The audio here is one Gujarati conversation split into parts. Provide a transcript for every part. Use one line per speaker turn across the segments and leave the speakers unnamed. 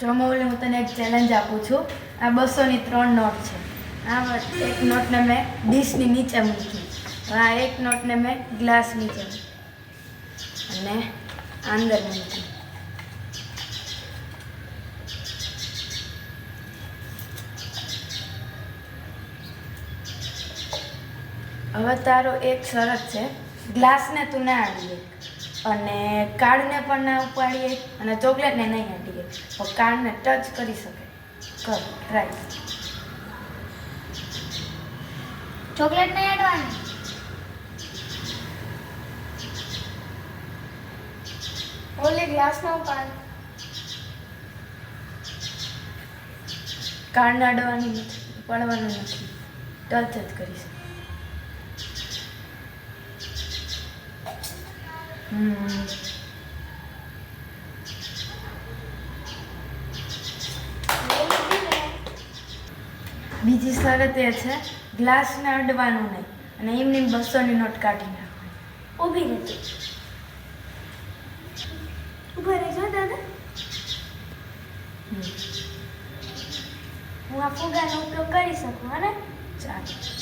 ચોમાવલી હું તને એક ચેલેન્જ આપું છું. આ બસોની ત્રણ નોટ છે. આ એક નોટને મેં ડીશની નીચે મૂકી. આ એક નોટને મેં ગ્લાસ નીચે અને અંદર મૂકી. હવે તારો એક શરત છે. ગ્લાસને તું ના આડીએ અને કાર્ડને પણ ના ઉપાડીએ અને ચોકલેટને નહીં આડીએ પણ કાર્ડને ટચ કરી શકે. કર ટ્રાય
ચોકલેટ નહીં અડવાની ઓલી ગ્લાસમાં ઉપાડ.
કાર્ડ અડવાની નથી પડવાનું નથી. ટચ જ કરી શકે. બીજી શરત એ છે ગ્લાસને અડવાનું નહીં અને એમની બસોની નોટ કાઢી નાખવાની.
ઊભી રહેતી ઊભા રહેજો દાદા. હું આ ફુગાનો ઉપયોગ કરી શકું હને
ચાલો.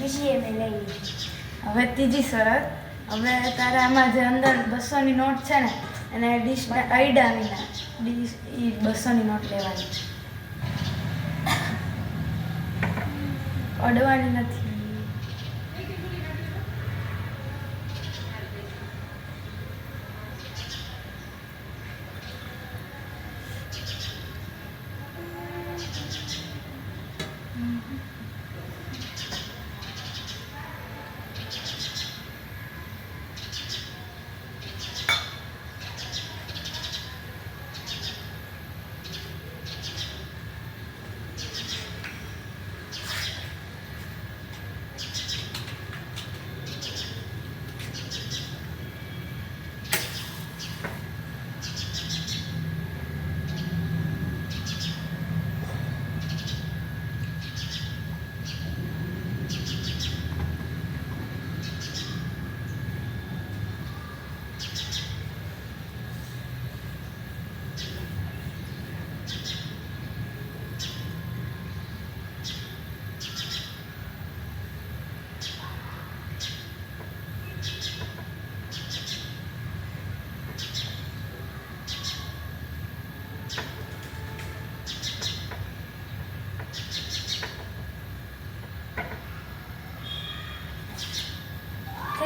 બીજી એ મેં
હવે ત્રીજી શરત, હવે તારે આમાં જે અંદર બસોની નોટ છે ને, એને ડીશ અયડા ના, ડીશ એ બસોની નોટ લેવાની અડવાની નથી.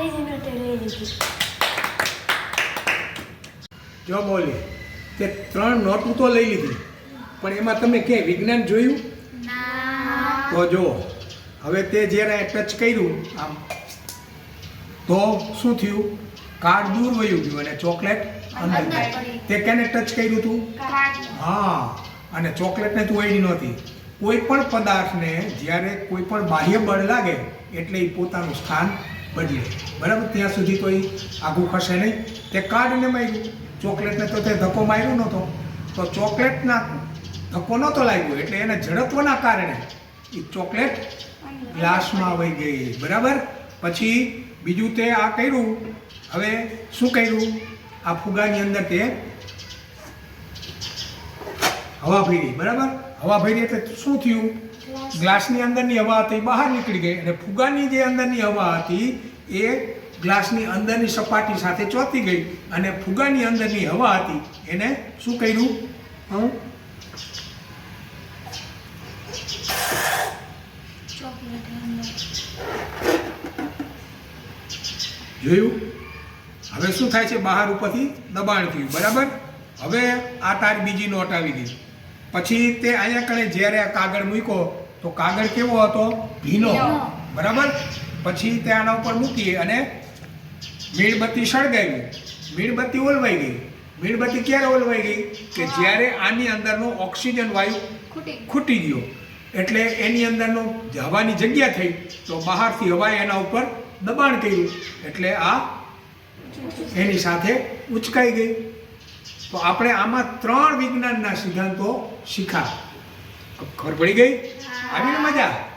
ત્રીજી નોટે
જો બોલી તે ત્રણ નોટું તો લઈ લીધી પણ એમાં તમે ક્યાંય વિજ્ઞાન જોયું? તો જો હવે તે જ્યારે ટચ કર્યું આમ તો શું થયું? કાર્ડ દૂર વયું ગયું અને ચોકલેટ અંદર. તે કેને ટચ કર્યું હતું હા અને ચોકલેટને તું એડી નહોતી. કોઈ પણ પદાર્થને જ્યારે કોઈ પણ બાહ્ય બળ લાગે એટલે એ પોતાનું સ્થાન બદલે. બરાબર? ત્યાં સુધી એ આઘું ખસે નહીં. તે કાર્ડને માર્યું. ચોકલેટને તો તે ધક્કો માર્યો નહોતો. તો ચોકલેટના ધક્કો નહોતો લાગ્યો. એટલે એને ઝડપવાના કારણે એ ચોકલેટ ગ્લાસમાં વહી ગઈ. બરાબર? પછી બીજું તે આ કર્યું. હવે શું કર્યું? આ ફુગાની અંદર તે હવા ભરી બરાબર? હવા ભરી એટલે શું થયું? ગ્લાસની અંદરની હવા હતી, બહાર નીકળી ગઈ અને ફુગાની જે અંદરની હવા હતી, એ ગ્લાસની અંદરની સપાટી સાથે ચોંટી ગઈ અને ફુગાની અંદરની હવા હતી. એને શું કર્યું? જોયું? હવે શું થાય છે? બહાર ઉપરથી દબાણ થયું, બરાબર? હવે આ તાર બીજી નોટ આવી ગઈ. પછી તે અહીંયા કણે જ્યારે આ કાગળ મૂક્યો તો કાગળ કેવો હતો?
ભીનો.
બરાબર? પછી તે આના ઉપર મૂકી અને મીણબત્તી સળગાવી. મીણબત્તી ઓલવાઈ ગઈ. મીણબત્તી ક્યારે ઓલવાઈ ગઈ? કે જ્યારે આની અંદરનો ઓક્સિજન વાયુ
ખૂટી
ખૂટી ગયો. એટલે એની અંદરનો હવાની જગ્યા થઈ તો બહારથી હવાએ એના ઉપર દબાણ કર્યું. એટલે આ એની સાથે ઉચકાઈ ગઈ. તો આપણે આમાં ત્રણ વિજ્ઞાનના સિદ્ધાંતો શીખા. ખબર પડી ગઈ? આવીને મજા?